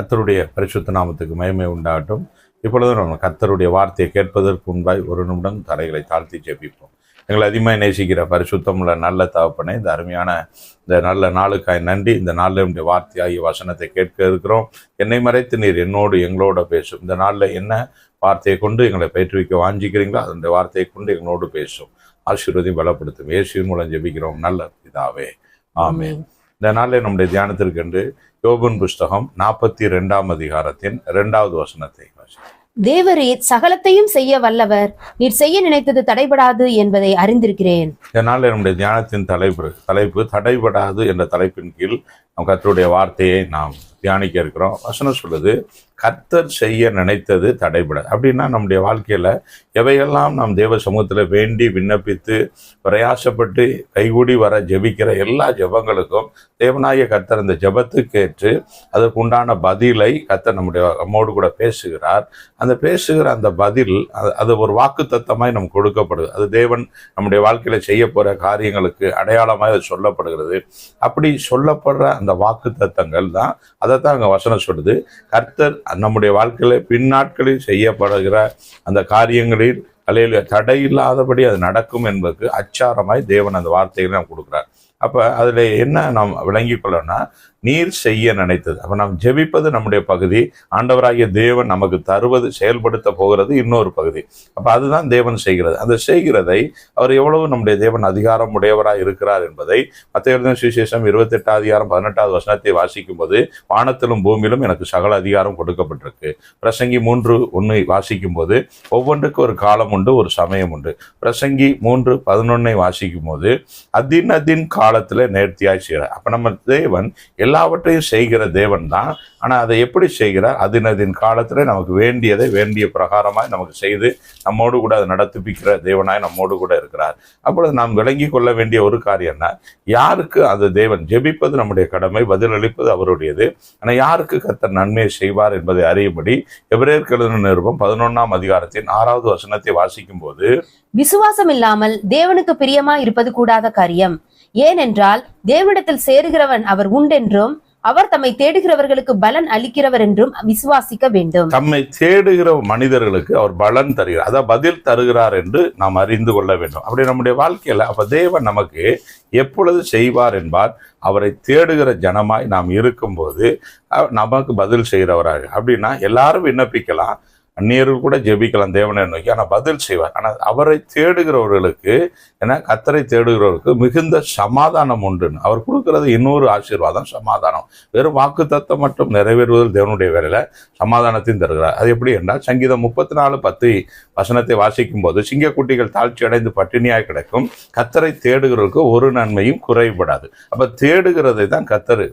கத்தருடைய பரிசுத்த நாமத்துக்கு மகிமை உண்டாகட்டும். இப்பொழுது நம்ம கர்த்தருடைய வார்த்தையை கேட்பதற்கு முன்பாய் ஒரு நிமிடம் தலைகளை தாழ்த்தி ஜெபிப்போம். எங்களை அதிகமாக நேசிக்கிற பரிசுத்தமுள்ள நல்ல தகப்பனை இந்த அருமையான இந்த நல்ல நாளுக்காய் நன்றி. இந்த நாளில் என்னுடைய வார்த்தையாகிய வசனத்தை கேட்க இருக்கிறோம். என்னை மறைத்து நீர் என்னோடு எங்களோட பேசும். இந்த நாளில் என்ன வார்த்தையை கொண்டு எங்களை பயிற்றுவிக்க வாஞ்சிக்கிறீங்களோ அதனுடைய வார்த்தையை கொண்டு எங்களோடு பேசும். ஆசீர்வதியும் பலப்படுத்தும். இயேசுவின் மூலம் ஜெபிக்கிறோம். நல்ல இதாவே ஆமே இந்த நாளில் நம்முடைய தியானத்திற்கு என்று யோபன் புஸ்தகம் நாற்பத்தி ரெண்டாம் அதிகாரத்தின் இரண்டாவது வசனத்தை. தேவரீர் சகலத்தையும் செய்ய வல்லவர் நீர் செய்ய நினைத்தது தடைபடாது என்பதை அறிந்திருக்கிறேன் இந்த நாளில் நம்முடைய தியானத்தின் தலைப்பு தலைப்பு தடைபடாது என்ற தலைப்பின் கீழ் நம் கர்த்தருடைய வார்த்தையை நாம் தியானிக்க இருக்கிறோம் வசனம் சொல்லுது கர்த்தர் செய்ய நினைத்தது தடைபட அப்படின்னா நம்முடைய வாழ்க்கையில் எவையெல்லாம் நாம் தேவ சமூகத்தில் வேண்டி விண்ணப்பித்து பிரயாசப்பட்டு கைகூடி வர ஜெபிக்கிற எல்லா ஜெபங்களுக்கும் தேவனாய கர்த்தர் அந்த ஜெபத்துக்கேற்று அதற்கு உண்டான பதிலை கர்த்தர் நம்முடைய அம்மோடு கூட பேசுகிறார். அந்த பேசுகிற அந்த பதில் அது- அது ஒரு வாக்கு தத்தமாய் நமக்கு கொடுக்கப்படுது. அது தேவன் நம்முடைய வாழ்க்கையில் செய்ய போகிற காரியங்களுக்கு அடையாளமாக அது சொல்லப்படுகிறது. அப்படி சொல்லப்படுற அந்த வாக்கு தத்தங்கள் தான் அதைத்தான் அங்கே வசனம் சொல்லுது. கர்த்தர் நம்முடைய வாழ்க்கையில் பின்னாட்களில் செய்யப்படுகிற அந்த காரியங்களில் அலையில தடை இல்லாதபடி அது நடக்கும் என்பதற்கு அச்சாரமாய் தேவன் அந்த வார்த்தைகளை நாம் கொடுக்குறார். அப்போ அதில் என்ன நாம் விளங்கிக் கொள்ளணும்னா நீர் செய்ய நினைத்தது. அப்போ நாம் ஜெபிப்பது நம்முடைய பகுதி. ஆண்டவராகிய தேவன் நமக்கு தருவது செயல்படுத்த போகிறது இன்னொரு பகுதி. அப்போ அதுதான் தேவன் செய்கிறது. அந்த செய்கிறதை அவர் எவ்வளவு நம்முடைய தேவன் அதிகாரம் உடையவராக இருக்கிறார் என்பதை மத்திய சுவிசேஷம் இருபத்தெட்டாம் அதிகாரம் பதினெட்டாவது வசனத்தை வாசிக்கும் போது வானத்திலும் பூமியிலும் எனக்கு சகல அதிகாரம் கொடுக்கப்பட்டிருக்கு. பிரசங்கி மூன்று ஒன்றை வாசிக்கும் போது ஒவ்வொன்றுக்கும் ஒரு காலம் உண்டு ஒரு சமயம் உண்டு. பிரசங்கி மூன்று பதினொன்னை வாசிக்கும் போது அதின் அதின் காலத்தில் நேர்த்தியாக செய்கிறார். அப்போ நம்ம தேவன் எல்லாவற்றையும் செய்கிற தேவன் தான் ஆனால் அதை எப்படி செய்கிறார்? அதினதின் காலத்தில் நமக்கு வேண்டியதை வேண்டிய பிரகாரமாக நமக்கு செய்து நம்மோடு கூட அதை நடத்திப்பிக்கிற தேவனாய் நம்மோடு கூட இருக்கிறார். அப்பொழுது நாம் விளங்கி கொள்ள வேண்டிய ஒரு காரியம் என்ன? யாருக்கு அது தேவன் ஜெபிப்பது நம்முடைய கடமை பதிலளிப்பது அவருடையது. ஆனால் யாருக்கு கத்தர் நன்மையை செய்வார் என்பதை அறியும்படி எபிரேயர் எழுதின நிருபம் பதினொன்றாம் அதிகாரத்தின் ஆறாவது வசனத்தை வாசிக்கும் போது விசுவாசம் இல்லாமல் தேவனுக்கு பிரியமா இருப்பது கூடாத காரியம். ஏனென்றால் தேவனிடத்தில் சேருகிறவன் அவர் உண்டென்றும் அவர் தம்மை தேடுகிறவர்களுக்கு பலன் அளிக்கிறவர் என்றும் விசுவாசிக்க வேண்டும். தம்மை தேடுகிற மனிதர்களுக்கு அவர் பலன் தருகிறார். அதான் பதில் தருகிறார் என்று நாம் அறிந்து கொள்ள வேண்டும். அப்படி நம்முடைய வாழ்க்கையில் அப்ப தேவன் நமக்கு எப்பொழுது செய்வார் என்பார் அவரை தேடுகிற ஜனமாய் நாம் இருக்கும்போது நமக்கு பதில் செய்கிறவராக. அப்படின்னா எல்லாரும் விண்ணப்பிக்கலாம். அந்நியர்கள் கூட ஜெபிக்கலாம் தேவனை நோக்கி. ஆனால் பதில் செய்வார். ஆனால் அவரை தேடுகிறவர்களுக்கு ஏன்னா கத்தரை தேடுகிறவர்களுக்கு மிகுந்த சமாதானம் உண்டுன்னு. அவர் கொடுக்கறது இன்னொரு ஆசீர்வாதம் சமாதானம். வெறும் வாக்கு தத்தம் மட்டும் நிறைவேறுவதில் தேவனுடைய வேலையில் சமாதானத்தையும் தருகிறார். அது எப்படி என்றால் சங்கீதம் முப்பத்தி நாலு பத்து வசனத்தை வாசிக்கும் போது சிங்கக்குட்டிகள் தாழ்ச்சி அடைந்து பட்டினியாக கிடைக்கும். கத்தரை தேடுகிறவர்களுக்கு ஒரு நன்மையும் குறைபடாது. அப்போ தேடுகிறதை தான் கத்தரு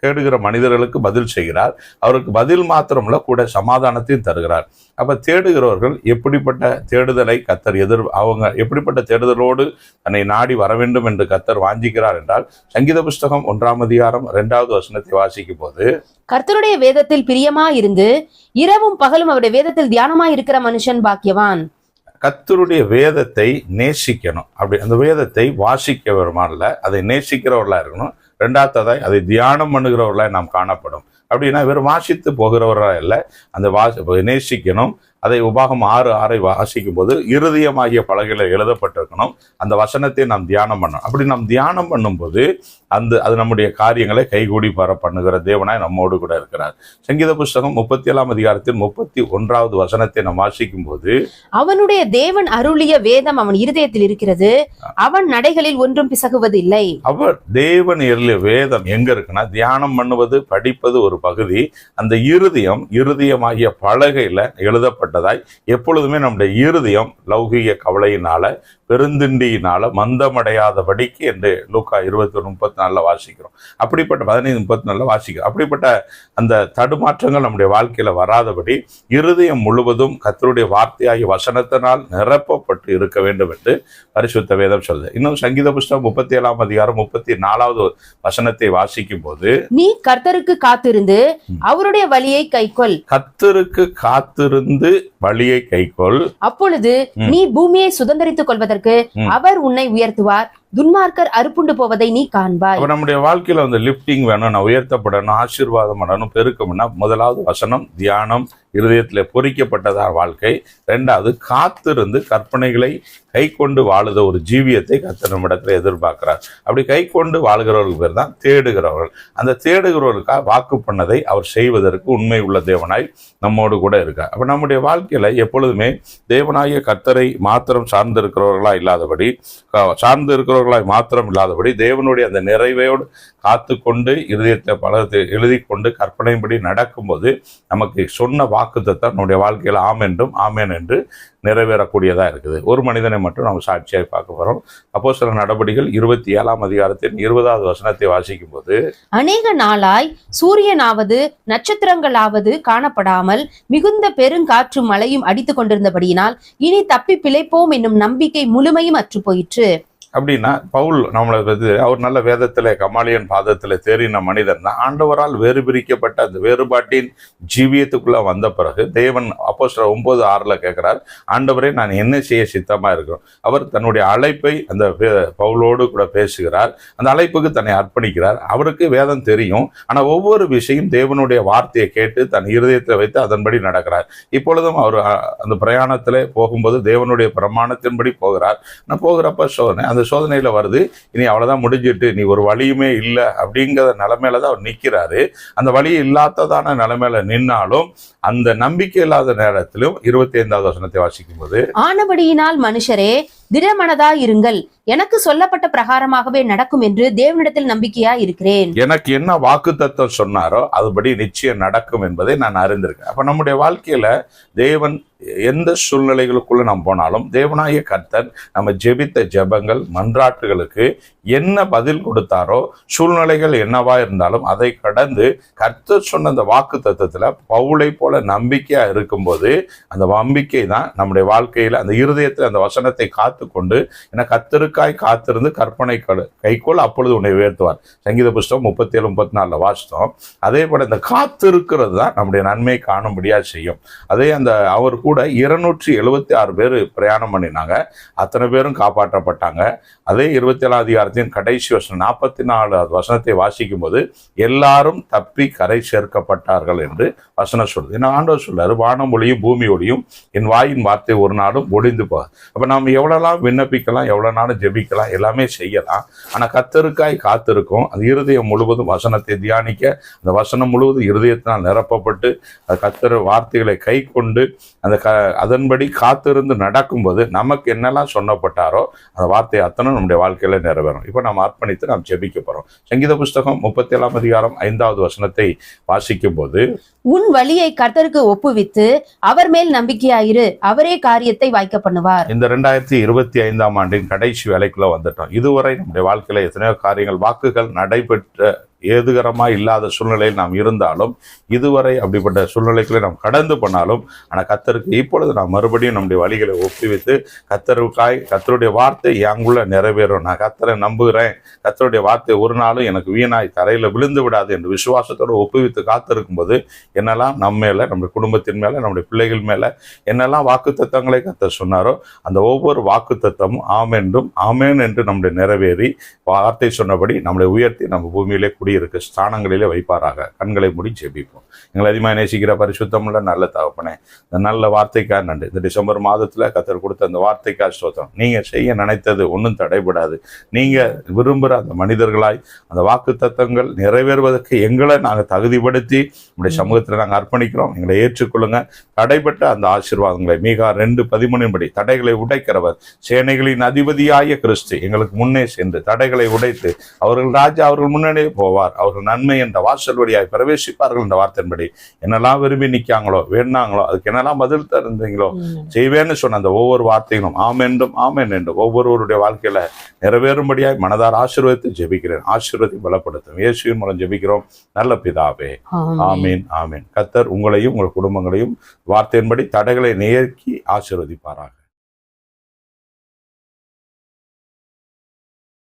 தேடுகிற மனிதர்களுக்கு பதில் செய்கிறார். அவருக்கு பதில் மாத்திரமல்ல கூட சமாதானத்தையும் தருகிறார். அப்ப தேடுகிறவர்கள் எப்படிப்பட்ட தேடுதலை கத்தர் எதிர் அவங்க எப்படிப்பட்ட தேடுதலோடு தன்னை நாடி வர வேண்டும் என்று கத்தர் வாஞ்சிக்கிறார் என்றால் சங்கீத புஸ்தகம் ஒன்றாம் அதிகாரம் இரண்டாவது வசனத்தை வாசிக்கும் போது கர்த்தருடைய வேதத்தில் பிரியமா இருந்து இரவும் பகலும் அவருடைய வேதத்தில் தியானமா இருக்கிற மனுஷன் பாக்கியவான். கத்தருடைய வேதத்தை நேசிக்கணும். அப்படி அந்த வேதத்தை வாசிக்கிறவருமா இல்லை அதை நேசிக்கிறவர்களா இருக்கணும். ரெண்டாவதாய் அதை தியானம் பண்ணுகிறவர்களாக நாம் காணப்படும். அப்படின்னா வெறும் வாசித்து போகிறவராக இல்லை அந்த வாசி நேசிக்கணும். அதை உபாகம் ஆறு ஆறை வாசிக்கும் போது இருதயமாகிய பலகையில் எழுதப்பட்டிருக்கணும். அந்த வசனத்தை நாம் தியானம் பண்ணணும். அப்படி நாம் தியானம் பண்ணும்போது அந்த அது நம்முடைய காரியங்களை கைகூடி பர பண்ணுகிற தேவனாய் நம்மோடு கூட இருக்கிறார். சங்கீத புஸ்தகம் முப்பத்தி ஏழாம் அதிகாரத்தில் முப்பத்தி ஒன்றாவது வசனத்தை நாம் வாசிக்கும் போது அவனுடைய தேவன் அருளிய வேதம் அவன் இருதயத்தில் இருக்கிறது. அவன் நடைகளில் ஒன்றும் பிசகுவதில்லை. அவர் தேவன் எழுதிய வேதம் எங்க இருக்குன்னா தியானம் பண்ணுவது படிப்பது ஒரு பகுதி. அந்த இருதயம் இருதயமாகிய பலகையில எழுதப்பட்டதாய் எப்பொழுதுமே நம்முடைய இருதயம் லௌகிக கவலையினால பெருந்திண்டியினால மந்தமடையாதபடிக்கு என்று லூக்கா இருபத்தி ஒன்று முப்பத்தி நாலில் வாசிக்கிறோம். அப்படிப்பட்ட பதினைந்து முப்பத்தி நாலில் வாசிக்கிறோம். அப்படிப்பட்ட அந்த தடுமாற்றங்கள் நம்முடைய வாழ்க்கையில வராதபடி இருதயம் முழுவதும் கர்த்தருடைய வார்த்தையாகிய வசனத்தினால் நிரப்பப்பட்டு இருக்க வேண்டும் என்று பரிசுத்த வேதம் சொல்லுது. இன்னும் சங்கீத புஸ்தகம் முப்பத்தி ஏழாம் அதிகாரம் முப்பத்தி நாலாவது வசனத்தை வாசிக்கும் போது நீ கர்த்தருக்கு காத்திருந்து அவருடைய வழியை கைக்கொள். கர்த்தருக்கு காத்திருந்து வழியை கைக்கொள். அப்பொழுது. நீ பூமியை சுதந்தரித்துக் கொள்வதற்கு ம். அவர் உன்னை உயர்த்துவார் துன்மார்க்கர் அறுப்புண்டு போவதை நீ காண்பாய். நம்முடைய வாழ்க்கையில வந்து லிஃப்டிங் வேணும் நான் உயர்த்தப்படணும் ஆசீர்வாதம் பண்ணணும் பெருக்கம்னா முதலாவது வசனம் தியானம் இருதயத்தில் பொறிக்கப்பட்டதா வாழ்க்கை. ரெண்டாவது காத்திருந்து கற்பனைகளை கை கொண்டு வாழுத ஒரு ஜீவியத்தை கர்த்தர் நம்மிடத்துல எதிர்பார்க்கிறார். அப்படி கை கொண்டு வாழ்கிறவர்கள் பேர் தான் தேடுகிறவர்கள். அந்த தேடுகிறவர்களுக்காக வாக்கு பண்ணதை அவர் செய்வதற்கு உண்மை உள்ள தேவனாய் நம்மோடு கூட இருக்கார். அப்போ நம்முடைய வாழ்க்கையில் எப்பொழுதுமே தேவனாகிய கர்த்தரை மாத்திரம் சார்ந்திருக்கிறவர்களா இல்லாதபடி சார்ந்து இருக்கிற இருக்கிறவர்களாய் மாத்திரம் இல்லாதபடி தேவனுடைய அந்த நிறைவையோடு காத்து கொண்டு இருதயத்தை பலத்தை எழுதி கொண்டு கற்பனையின்படி நடக்கும்போது நமக்கு சொன்ன வாக்குத்தத்தம் நம்முடைய வாழ்க்கையில் ஆம் என்றும் ஆமேன் என்று நிறைவேறக்கூடியதா இருக்குது. ஒரு மனிதனை மட்டும் நம்ம சாட்சியாக பார்க்க போகிறோம் அப்போ சில நடவடிக்கைகள் இருபத்தி ஏழாம் அதிகாரத்தின் இருபதாவது வசனத்தை வாசிக்கும் போது அநேக நாளாய் சூரியனாவது நட்சத்திரங்களாவது காணப்படாமல் மிகுந்த பெருங்காற்றும் மழையும் அடித்துக் கொண்டிருந்தபடியினால் இனி தப்பி பிழைப்போம் என்னும் நம்பிக்கை முழுமையும் அற்று போயிற்று அப்படின்னா பவுல் நம்மளை வந்து அவர் நல்ல வேதத்தில் கமாலியன் பாதத்தில் தேறின மனிதன் தான். ஆண்டவரால் வேறு பிரிக்கப்பட்ட அந்த வேறுபாட்டின் ஜீவியத்துக்குள்ளே வந்த பிறகு தேவன் அப்போ ஒம்பது ஆறில் கேட்குறார் ஆண்டவரே நான் என்ன செய்ய சித்தமாக இருக்கிறோம்? அவர் தன்னுடைய அழைப்பை அந்த பவுலோடு கூட பேசுகிறார். அந்த அழைப்புக்கு தன்னை அர்ப்பணிக்கிறார். அவருக்கு வேதம் தெரியும். ஆனால் ஒவ்வொரு விஷயம் தேவனுடைய வார்த்தையை கேட்டு தன் இருதயத்தில் வைத்து அதன்படி நடக்கிறார். இப்பொழுதும் அவர் அந்த பிரயாணத்தில் போகும்போது தேவனுடைய பிரமாணத்தின்படி போகிறார். நான் போகிறப்ப சோதனை அந்த சோதனையில் வருது இனி அவ்வளோதான் முடிஞ்சிட்டு நீ ஒரு வழியுமே இல்லை அப்படிங்கிற நிலமையில தான் அவர் நிற்கிறாரு அந்த வழி இல்லாததான நிலைமையில நின்னாலும் அந்த நம்பிக்கை இல்லாத நேரத்திலும் இருபத்தி ஐந்தாவது வசனத்தை வாசிக்கும் போது ஆனபடியினால் மனுஷரே திடமனதா இருங்கள் எனக்கு சொல்லப்பட்ட பிரகாரமாகவே நடக்கும் என்று தேவனிடத்தில் நம்பிக்கையா இருக்கிறேன். எனக்கு என்ன வாக்கு தத்துவம் சொன்னாரோ அதுபடி நிச்சயம் நடக்கும் என்பதை நான் அறிந்திருக்கேன். அப்ப நம்முடைய வாழ்க்கையில தேவன் எந்த சூழ்நிலைகளுக்குள்ள நாம் போனாலும் தேவனாய கர்த்தர் நம்ம ஜெபித்த ஜெபங்கள் மன்றாட்டுகளுக்கு என்ன பதில் கொடுத்தாரோ சூழ்நிலைகள் என்னவா இருந்தாலும் அதை கடந்து கர்த்தர் சொன்ன அந்த வாக்கு தத்துவத்துல பவுளை போல நம்பிக்கையா இருக்கும்போது அந்த நம்பிக்கை தான் நம்முடைய வாழ்க்கையில அந்த இருதயத்தில் அந்த வசனத்தை காத்துக்கொண்டு என கத்தருக்காய் காத்திருந்து கற்பனை கைக்கோள் அப்பொழுது உன்னை உயர்த்துவார். சங்கீத புஸ்தகம் முப்பத்தி ஏழு முப்பத்தி நாலில் வாசித்தோம். அதே போல இந்த காத்திருக்கிறது தான் நம்முடைய நன்மை காணும்படியாக செய்யும். அதே அந்த அவர் கூட இருநூற்றி எழுபத்தி ஆறு பேர் பிரயாணம் பண்ணினாங்க. அத்தனை பேரும் காப்பாற்றப்பட்டாங்க. அதே இருபத்தி ஏழாம் அதிகாரத்தின் கடைசி வருஷம் நாற்பத்தி நாலு வசனத்தை வாசிக்கும் போது எல்லாரும் தப்பி கரை சேர்க்கப்பட்டார்கள் என்று வசனம் சொல்லுது. ஏன்னா ஆண்டவர் சொல்றாரு? வானம் ஒளியும் பூமி ஒளியும் என் வாயின் வார்த்தை ஒரு நாளும் ஒளிந்து போகாது. அப்ப நாம் எவ்வளோலாம் விண்ணப்பிக்கலாம்? எவ்வளவு நாளும் ஜெபிக்கலாம் எல்லாமே செய்யலாம். ஆனா கத்தருக்காய் காத்திருக்கும். அது இருதயம் முழுவதும் வசனத்தை தியானிக்க அந்த வசனம் முழுவதும் இருதயத்தினால் நிரப்பப்பட்டு அந்த கத்தர் வார்த்தைகளை கை கொண்டு அந்த க அதன்படி காத்திருந்து நடக்கும்போது நமக்கு என்னெல்லாம் சொன்னப்பட்டாரோ அந்த வார்த்தை அத்தனை நம்முடைய வாழ்க்கையில நிறைவேறும். இப்போ நாம் அர்ப்பணித்து நாம் ஜெபிக்க போறோம். சங்கீத புஸ்தகம் முப்பத்தி ஏழாம் அதிகாரம் ஐந்தாவது வசனத்தை வாசிக்கும் போது உன் வழியை கர்த்தருக்கு ஒப்புவித்து அவர் மேல் நம்பிக்கையாயிரு. அவரே காரியத்தை வாய்க்க பண்ணுவார். இந்த ரெண்டாயிரத்தி இருபத்தி ஐந்தாம் ஆண்டின் கடைசி நிலைக்குள்ளே வந்துட்டோம். இதுவரை நம்முடைய வாழ்க்கையில் எத்தனையோ காரியங்கள் வாக்குகள் நடைபெற்ற ஏதுகரமாக இல்லாத சூழ்நிலையில் நாம் இருந்தாலும் இதுவரை அப்படிப்பட்ட சூழ்நிலைகளை நாம் கடந்து பண்ணாலும் ஆனால் கத்தருக்கு இப்பொழுது நாம் மறுபடியும் நம்முடைய வழிகளை ஒப்புவித்து கத்தருக்காய் கத்தருடைய வார்த்தை அங்குள்ள நிறைவேறும். நான் கத்தரை நம்புகிறேன். கத்தருடைய வார்த்தை ஒரு நாளும் எனக்கு வீணாய் தரையில் விழுந்து விடாது என்று விசுவாசத்தோடு ஒப்புவித்து காத்திருக்கும் போது என்னெல்லாம் நம்ம மேலே நம்முடைய குடும்பத்தின் மேலே நம்முடைய பிள்ளைகள் மேலே என்னெல்லாம் வாக்கு தத்தங்களை கத்த சொன்னாரோ அந்த ஒவ்வொரு வாக்கு தத்தமும் ஆமென்றும் ஆமேன் என்று நம்முடைய நிறைவேறி வார்த்தை சொன்னபடி நம்மளை உயர்த்தி நம்ம பூமியிலே குடியிருக்கு ஸ்தானங்களிலே வைப்பாராக. கண்களை மூடி ஜெபிப்போம். எங்களை அதிகமாக நேசிக்கிற பரிசுத்தமுள்ள நல்ல தகப்பனே இந்த நல்ல வார்த்தைக்காக நன்றி. இந்த டிசம்பர் மாதத்தில் கத்தர் கொடுத்த அந்த வார்த்தைக்காக ஸ்தோத்திரம். நீங்கள் செய்ய நினைத்தது ஒன்றும் தடைபடாது. நீங்கள் விரும்புகிற அந்த மனிதர்களாய் அந்த வாக்கு தத்தங்கள் நிறைவேறுவதற்கு எங்களை நாங்கள் தகுதிப்படுத்தி நம்முடைய சமூகத்தில் நாங்கள் அர்ப்பணிக்கிறோம். எங்களை ஏற்றுக்கொள்ளுங்க. தடைப்பட்ட அந்த ஆசீர்வாதங்களை மீகா ரெண்டு பதிமூணின்படி தடைகளை உடைக்கிறவர் சேனைகளின் அதிபதியாய கிறிஸ்து எங்களுக்கு முன்னே சென்று தடைகளை உடைத்து அவர்கள் ராஜா அவர்கள் முன்னே போவார். அவர்கள் நன்மை என்ற வாசல் வழியாய் பிரவேசிப்பார்கள் என்ற வார்த்தையின்படி. என்னெல்லாம் விரும்பி நிற்காங்களோ வேணாங்களோ அதுக்கு என்னெல்லாம் பதில் தருந்தீங்களோ செய்வேன்னு சொன்ன அந்த ஒவ்வொரு வார்த்தைகளும் ஆமென்றும் ஆமென் என்றும் ஒவ்வொருவருடைய வாழ்க்கையில நிறைவேறும்படியாய் மனதார் ஆசீர்வதித்து ஜெபிக்கிறேன். ஆசீர்வதி பலப்படுத்தும். இயேசுவின் மூலம் ஜெபிக்கிறோம். நல்ல பிதாவே. ஆமென். ஆமீன் ஆமீன். கத்தர் உங்களையும் உங்கள் குடும்பங்களையும் வார்த்தையின்படி தடைகளை நேர்க்கி ஆசீர்வதிப்பாராக.